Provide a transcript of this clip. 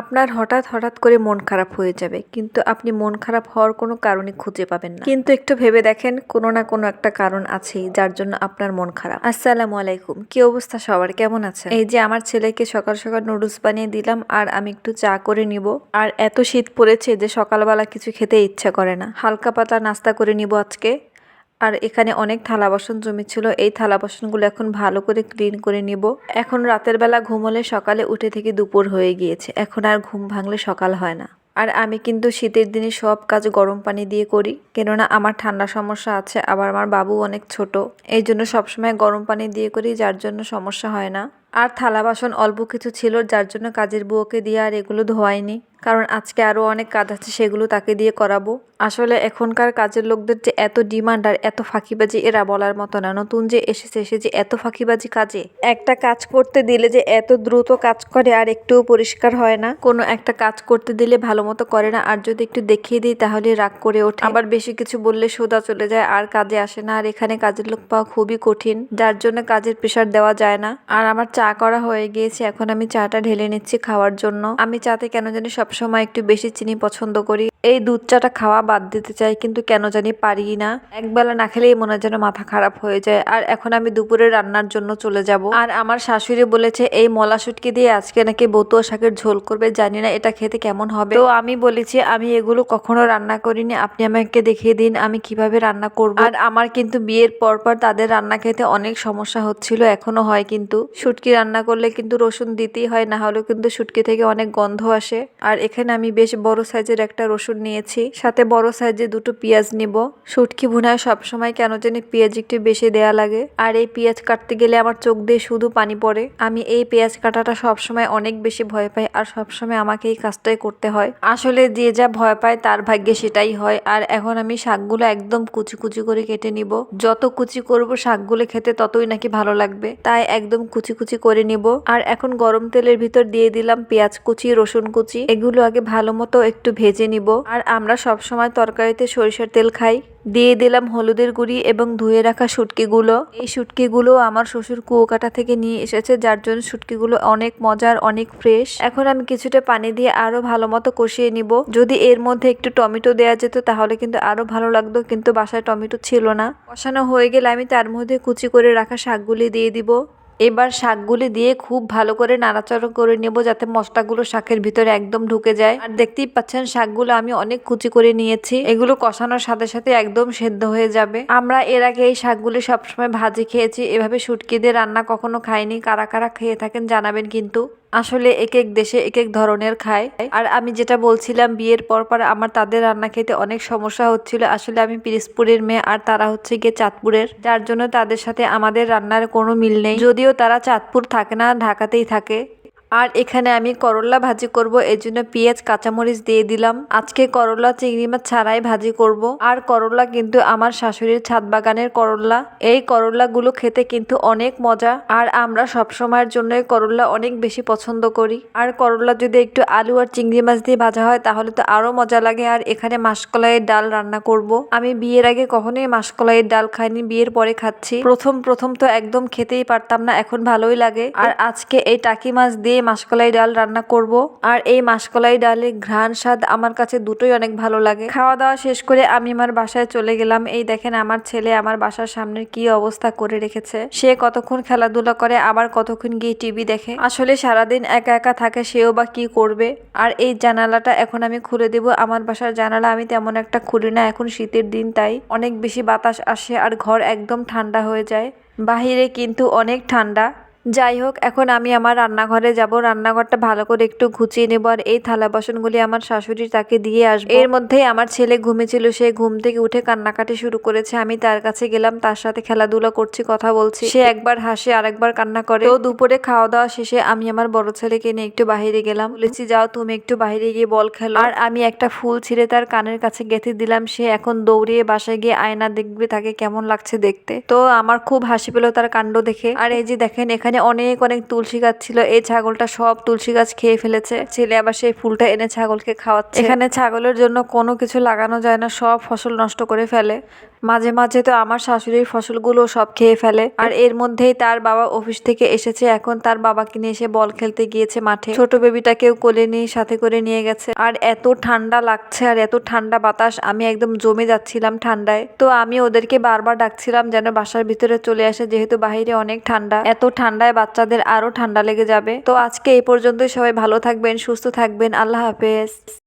আপনার হঠাৎ হঠাৎ করে মন খারাপ হয়ে যাবে। কিন্তু আপনি মন খারাপ হওয়ার কোনো কারণই খুঁজে পাবেন না। কিন্তু একটু ভেবে দেখেন, কোনো না কোনো একটা কারণ আছেই যার জন্য আপনার মন খারাপ। আসসালামু আলাইকুম। কি অবস্থা সবার? কেমন আছে এই যে আমার ছেলেকে সকাল সকাল নুডলস বানিয়ে দিলাম আর আমি একটু চা করে নিব। আর এত শীত পড়েছে যে সকালবেলা কিছু খেতে ইচ্ছা করে না। হালকা পাতা নাস্তা করে নিব আজকে। আর এখানে অনেক থালা বাসন জমেছিল। এই থালা বাসনগুলো এখন ভালো করে ক্লিন করে নিব। এখন রাতের বেলা ঘুমলে সকালে উঠে থেকে দুপুর হয়ে গিয়েছে। এখন আর ঘুম ভাঙলে সকাল হয় না। আর আমি কিন্তু শীতের দিনে সব কাজ গরম পানি দিয়ে করি। কেননা আমার ঠান্ডা সমস্যা আছে, আবার আমার বাবু অনেক ছোট। এই জন্য সবসময় গরম পানি দিয়ে করি, যার জন্য সমস্যা হয় না। আর থালা বাসন অল্প কিছু ছিল, যার জন্য কাজের বুয়োকে দিয়ে আর এগুলো ধোয়াইনি। কারণ আজকে আরও অনেক কাজ আছে, সেগুলো তাকে দিয়ে করাবো। আসলে এখনকার কাজের লোকদের যে এত ডিমান্ড আর এত ফাঁকিবাজি, এরা বলার মতো না। নতুন যে এসেছে এসে যে এত ফাঁকিবাজি কাজে। একটা কাজ করতে দিলে যে এত দ্রুত কাজ করে আর একটুও পরিষ্কার হয় না। কোনো একটা কাজ করতে দিলে ভালো মতো করে না। আর যদি একটু দেখিয়ে দিই, তাহলে রাগ করে ওঠে। আবার বেশি কিছু বললে সোদা চলে যায়, আর কাজে আসে না। আর এখানে কাজের লোক পাওয়া খুবই কঠিন, যার জন্য কাজের প্রেশার দেওয়া যায় না। আর আমার চা করা হয়ে গিয়েছে, এখন আমি চাটা ঢেলে নিচ্ছি খাওয়ার জন্য। আমি চাতে কেন জানি সবসময় একটু বেশি চিনি পছন্দ করি। এই দুধ চাটা খাওয়া বাদ দিতে চাই, কিন্তু কেন জানি পারি না। একবেলা না খেলেই মনে যেন মাথা খারাপ হয়ে যায়। আর এখন আমি দুপুরে রান্নার জন্য চলে যাব। আর আমার শাশুড়ি বলেছে, এই মলা শুটকি দিয়ে আজকে নাকি বতুয়া শাকের ঝোল করবে, জানি না এটা খেতে কেমন হবে। তো আমি বলেছি, আমি এগুলো কখনো রান্না করিনি, আপনি আমাকে দেখিয়ে দিন, আমি কীভাবে রান্না করব। আর আমার কিন্তু বিয়ের পর পর তাদের রান্না খেতে অনেক সমস্যা হচ্ছিল, এখনও হয় কিন্তু। শুটকি রান্না করলে কিন্তু রসুন দিতেই হয়, না হলেও কিন্তু শুটকি থেকে অনেক গন্ধ আসে। আর এখানে আমি বেশ বড় সাইজের একটা রসুন নিয়েছি। সাথে বড় সাইজে দুটো পেঁয়াজ নিব। শুটকি ভুনায় সবসময় কেন জানি পেঁয়াজ একটু বেশি দেয়া লাগে। আর এই পেঁয়াজ কাটতে গেলে আমার চোখ দিয়ে শুধু পানি পড়ে। আমি এই পেঁয়াজ কাটাটা সবসময় অনেক বেশি ভয় পাই আর সবসময় আমাকে এই কাজটাই করতে হয়। আসলে যে যা ভয় পায় তার ভাগ্যে সেটাই হয়। আর এখন আমি শাকগুলো একদম কুচি কুচি করে কেটে নিব। যত কুচি করব শাকগুলো খেতে ততই নাকি ভালো লাগবে। তাই একদম কুচি কুচি করে নিব। আর এখন গরম তেলের ভিতর দিয়ে দিলাম পেঁয়াজ কুচি, রসুন কুচি। এগুলো আগে ভালো মতো একটু ভেজে নিব। আর আমরা সব সময় তরকারিতে সরিষার তেল খাই। দিয়ে দিলাম হলুদের গুঁড়ি এবং ধুয়ে রাখা শুটকিগুলো। এই শুটকিগুলো আমার শ্বশুর কুয়োকাটা থেকে নিয়ে এসেছে, যার জন্য শুটকিগুলো অনেক মজার, অনেক ফ্রেশ। এখন আমি কিছুটা পানি দিয়ে আরও ভালো মতো কষিয়ে নিব। যদি এর মধ্যে একটু টমেটো দেওয়া যেত তাহলে কিন্তু আরও ভালো লাগতো, কিন্তু বাসায় টমেটো ছিল না। কষানো হয়ে গেলে আমি তার মধ্যে কুচি করে রাখা শাকগুলি দিয়ে দিব। এবার শাকগুলি দিয়ে খুব ভালো করে নাড়াচাড়া করে নেব যাতে মশলাগুলো শাকের ভিতরে একদম ঢুকে যায়। আর দেখতেই পাচ্ছেন, শাকগুলো আমি অনেক কুচি করে নিয়েছি। এগুলো কষানোর সাথে সাথে একদম সেদ্ধ হয়ে যাবে। আমরা এর আগে এই শাকগুলি সবসময় ভাজি খেয়েছি। এভাবে শুটকি দিয়ে রান্না কখনো খাইনি। কারা কারা খেয়ে থাকেন জানাবেন কিন্তু। আসলে এক এক দেশে এক এক ধরনের খায়। আর আমি যেটা বলছিলাম, বিয়ের পর পর আমার তাদের রান্না খেতে অনেক সমস্যা হচ্ছিল। আসলে আমি পিরিসপুরের মেয়ে আর তারা হচ্ছে গিয়ে চাঁদপুরের। যার জন্য তাদের সাথে আমাদের রান্নার কোনো মিল নেই। যদিও তারা চাঁদপুর থাকে না, ঢাকাতেই থাকে। আর এখানে আমি করলা ভাজি করব এই জন্য পেঁয়াজ, কাঁচামরিচ দিয়ে দিলাম। আজকে করলা, চিংড়ি মাছ ছাড়াই ভাজি করব। আর করলা কিন্তু আমার শাশুড়ির ছাদ বাগানের করলা। এই করলাগুলো খেতে কিন্তু অনেক মজা। আর আমরা সব সময়ের জন্য করলা অনেক বেশি পছন্দ করি। আর করলা যদি একটু আলু আর চিংড়ি মাছ দিয়ে ভাজা হয়, তাহলে তো আরও মজা লাগে। আর এখানে মাসকলাইয়ের ডাল রান্না করব। আমি বিয়ের আগে কখনোই মাসকলাইয়ের ডাল খাইনি, বিয়ের পরে খাচ্ছি। প্রথম প্রথম তো একদম খেতেই পারতাম না, এখন ভালোই লাগে। আর আজকে এই টাকি মাছ দিয়ে মাসকলাই ডাল রান্না করব। আর এই মাসকলাই ডালে ঘ্রাণ স্বাদ আমার কাছে দুটোই অনেক ভালো লাগে। খাওয়া দাওয়া শেষ করে আমি আমার বাসায় চলে গেলাম। এই দেখেন আমার ছেলে আমার বাসার সামনের কি অবস্থা করে রেখেছে। সে কতক্ষণ খেলাধুলা করে, আবার কতক্ষণ গিয়ে টিভি দেখে। আসলে সারাদিন একা একা থাকে, সেও বা কি করবে? আর এই জানালাটা এখন আমি খুলে দেব। আমার বাসার জানালা আমি তেমন একটা খুলি না, এখন শীতের দিন তাই। অনেক বেশি বাতাস আসে আর ঘর একদম ঠান্ডা হয়ে যায়। বাহিরে কিন্তু অনেক ঠান্ডা। যাই হোক, এখন আমি আমার রান্নাঘরে যাব। রান্নাঘরটা ভালো করে একটু ঘুচিয়ে নেব আর এই থালা বাসনগুলি আমার শাশুড়ি তাকে দিয়ে আসব। এর মধ্যেই আমার ছেলে ঘুমেছিল সে ঘুম থেকে উঠে কান্নাকাটি শুরু করেছে। আমি তার কাছে গেলাম, তার সাথে খেলাধুলা করছি, কথা বলছি। সে একবার হাসে, আরেকবার কান্না করে। তো দুপুরে খাওয়া দাওয়া শেষে আমি আমার বড় ছেলেকে নিয়ে একটু বাইরে গেলাম। বলেছি, যাও, তুমি একটু বাইরে গিয়ে বল খেলো। আর আমি একটা ফুল ছিঁড়ে তার কানের কাছে গেঁথে দিলাম। সে এখন দৌড়িয়ে বাসায় গিয়ে আয়না দেখবে, তাকে কেমন লাগছে দেখতে। তো আমার খুব হাসি পেল তার কাণ্ড দেখে। আর এই যে দেখেন, এখানে অনেক অনেক তুলসী গাছ ছিল। এই ছাগলটা সব তুলসী গাছ খেয়ে ফেলেছে। ছেলে আবার সেই ফুলটা এনে ছাগলকে খাওয়াচ্ছে। এখানে ছাগলের জন্য কোনো কিছু লাগানো যায় না। সব ফসল নষ্ট করে ফেলে। মাঝে মাঝে তো আমার শাশুড়ির ফসলগুলো সব খেয়ে ফেলে। আর এর মধ্যেই তার বাবা অফিস থেকে এসেছে। এখন তার বাবাকে নিয়ে এসে বল খেলতে গিয়েছে মাঠে। ছোট বেবিটাকেও কোলে নিয়ে সাথে করে নিয়ে গেছে। আর এত ঠান্ডা লাগছে আর এত ঠান্ডা বাতাস, আমি একদম জমে যাচ্ছিলাম ঠান্ডায়। তো আমি ওদেরকে বারবার ডাকছিলাম যেন বাসার ভিতরে চলে আসে, যেহেতু বাইরে অনেক ঠান্ডা। এত ঠান্ডায় বাচ্চাদের আরও ঠান্ডা লেগে যাবে। তো আজকে এই পর্যন্তই। সবাই ভালো থাকবেন, সুস্থ থাকবেন। আল্লাহ হাফেজ।